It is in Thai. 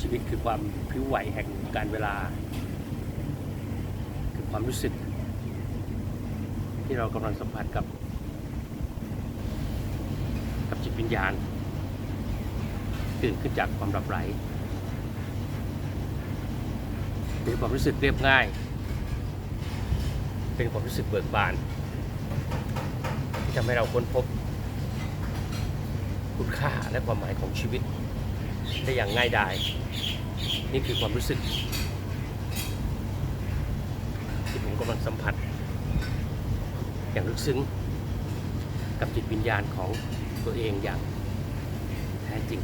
ชีวิตคือความพลิ้วไหวแห่งการเวลา คือความรู้สึก ที่เรากำลังสัมผัสกับ กับจิตวิญญาณตื่นขึ้นจากความหลับไหลเป็นความรู้สึกเรียบง่าย เป็นความรู้สึกเบิกบาน ที่ทำให้เราค้นพบ คุณค่าและความหมายของชีวิตได้อย่างง่ายดาย นี่คือความรู้สึก ที่ผมกำลังสัมผัส อย่างลึกซึ้ง กับจิตวิญญาณของตัวเองอย่างแท้จริง